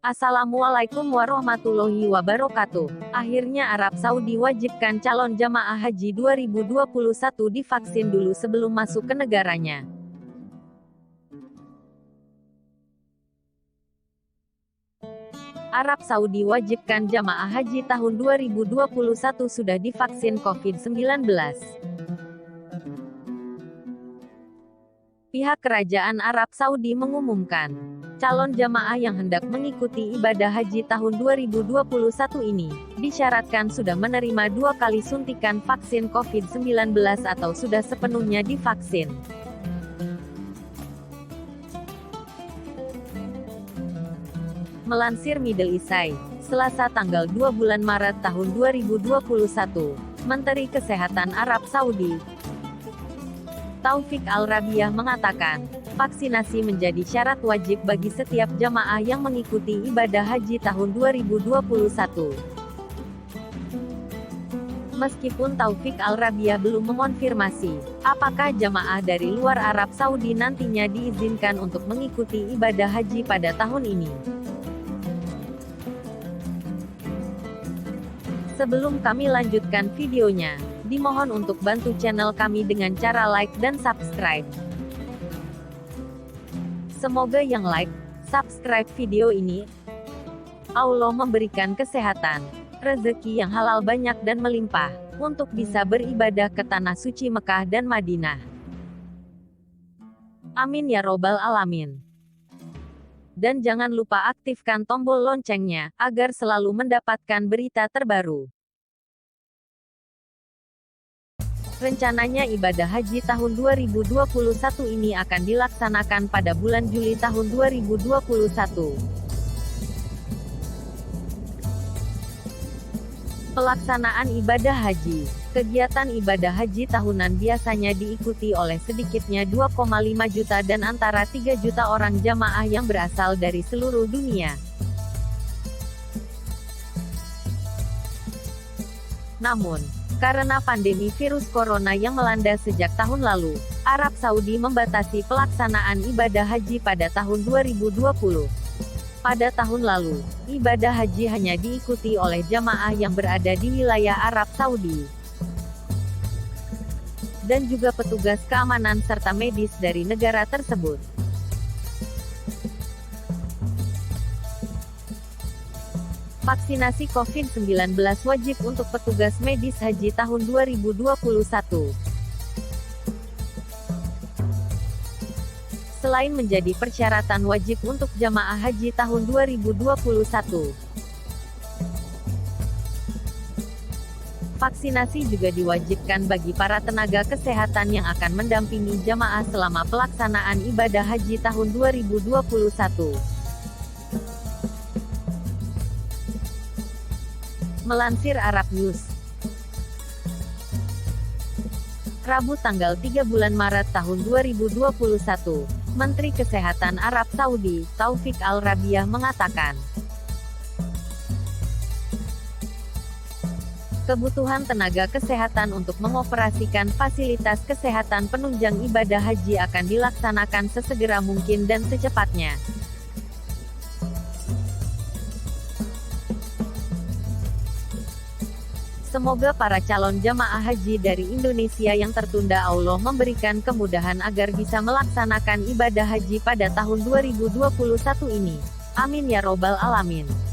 Assalamualaikum warahmatullahi wabarakatuh. Akhirnya Arab Saudi wajibkan calon jamaah haji 2021 divaksin dulu sebelum masuk ke negaranya. Arab Saudi wajibkan jamaah haji tahun 2021 sudah divaksin COVID-19. Pihak Kerajaan Arab Saudi mengumumkan, calon jamaah yang hendak mengikuti ibadah haji tahun 2021 ini, disyaratkan sudah menerima dua kali suntikan vaksin COVID-19 atau sudah sepenuhnya divaksin. Melansir Middle Eye, Selasa tanggal 2 bulan Maret tahun 2021, Menteri Kesehatan Arab Saudi, Taufik Al-Rabiah mengatakan, vaksinasi menjadi syarat wajib bagi setiap jamaah yang mengikuti ibadah haji tahun 2021. Meskipun Taufik Al-Rabiah belum mengonfirmasi, apakah jamaah dari luar Arab Saudi nantinya diizinkan untuk mengikuti ibadah haji pada tahun ini. Sebelum kami lanjutkan videonya, dimohon untuk bantu channel kami dengan cara like dan subscribe. Semoga yang like, subscribe video ini, Allah memberikan kesehatan, rezeki yang halal banyak dan melimpah, untuk bisa beribadah ke tanah suci Mekah dan Madinah. Amin ya robbal alamin. Dan jangan lupa aktifkan tombol loncengnya, agar selalu mendapatkan berita terbaru. Rencananya ibadah haji tahun 2021 ini akan dilaksanakan pada bulan Juli tahun 2021. Pelaksanaan ibadah haji Kegiatan ibadah haji tahunan biasanya diikuti oleh sedikitnya 2,5 juta dan antara 3 juta orang jamaah yang berasal dari seluruh dunia. Namun, karena pandemi virus corona yang melanda sejak tahun lalu, Arab Saudi membatasi pelaksanaan ibadah haji pada tahun 2020. Pada tahun lalu, ibadah haji hanya diikuti oleh jamaah yang berada di wilayah Arab Saudi dan juga petugas keamanan serta medis dari negara tersebut. Vaksinasi COVID-19 wajib untuk petugas medis haji tahun 2021. Selain menjadi persyaratan wajib untuk jamaah haji tahun 2021, Vaksinasi juga diwajibkan bagi para tenaga kesehatan yang akan mendampingi jamaah selama pelaksanaan ibadah haji tahun 2021. Melansir Arab News, Rabu tanggal 3 bulan Maret tahun 2021, Menteri Kesehatan Arab Saudi, Taufik Al-Rabiah mengatakan, kebutuhan tenaga kesehatan untuk mengoperasikan fasilitas kesehatan penunjang ibadah haji akan dilaksanakan sesegera mungkin dan secepatnya. Semoga para calon jamaah haji dari Indonesia yang tertunda Allah memberikan kemudahan agar bisa melaksanakan ibadah haji pada tahun 2021 ini. Amin ya robbal alamin.